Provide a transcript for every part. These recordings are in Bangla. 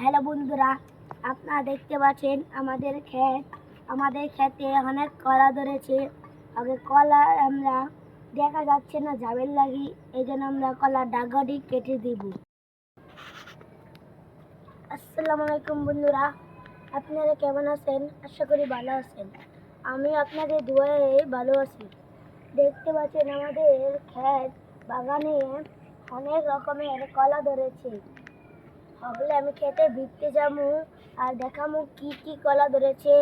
হ্যালো বন্ধুরা, আপনারা দেখতে পাচ্ছেন আমাদের ক্ষেত। আমাদের ক্ষেতে অনেক কলা ধরেছে। আগে কলা আমরা দেখা যাচ্ছে না যাবেন লাগি। এই জন্য আমরা কলা ডাগাটি কেটে দিব। আসসালামু আলাইকুম বন্ধুরা, আপনারা কেমন আছেন? আশা করি ভালো আছেন। আমি আপনাদের দুয়ারে ভালো আছি। দেখতে পাচ্ছেন আমাদের ক্ষেত বাগানে অনেক রকমের কলা ধরেছে। হলে আমি খেতে ভিড়তে যাব। আর দেখামু কি কি কলা ধরেছে।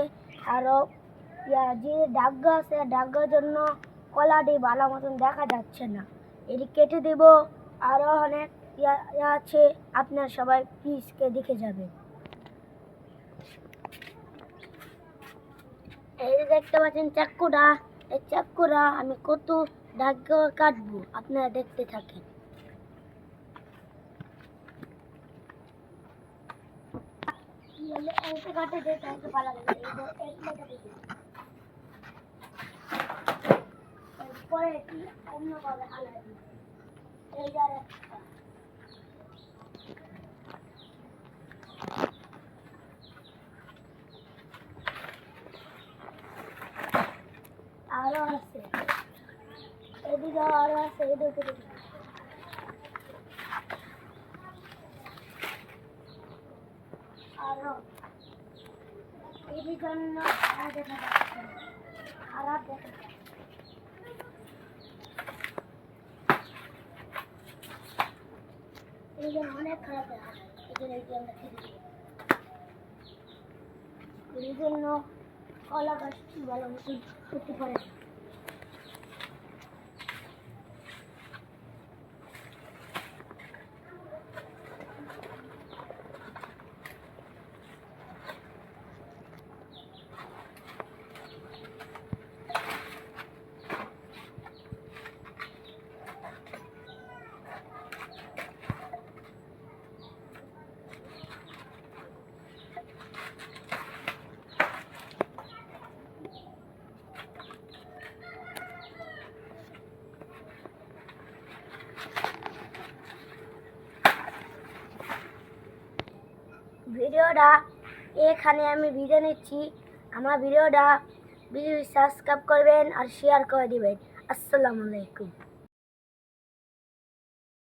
আরও যে ডাগ্গা আছে ডাগ্গার জন্য কলাটি ভালো মতন দেখা যাচ্ছে না। এটি কেটে দেব। আরও অনেক ইয়া আছে। আপনার সবাই প্লিজকে দেখে যাবেন। এই দেখতে পাচ্ছেন চাকুরা এই চাকুরা আমি কত ডাগ্গা কাটবো। আপনারা দেখতে থাকেন। পরে কি অন্য ভাবে আলাদা এই যারে আরও আছে। এদিকে আরও আছে এদিকে আরও এর জন্য দেখা যাচ্ছে খারাপ দেখা যাচ্ছে। এই জন্য অনেক খারাপ দেখা যায়। এই এই আমরা দিই। এই জন্য কলা গাছটি ভালো করতে পারে ভিডিওটা এখানে আমি ভিডিও নিচ্ছি। আমার ভিডিওটা ভিডিও সাবস্ক্রাইব করবেন আর শেয়ার করে দিবেন। আসসালামু আলাইকুম।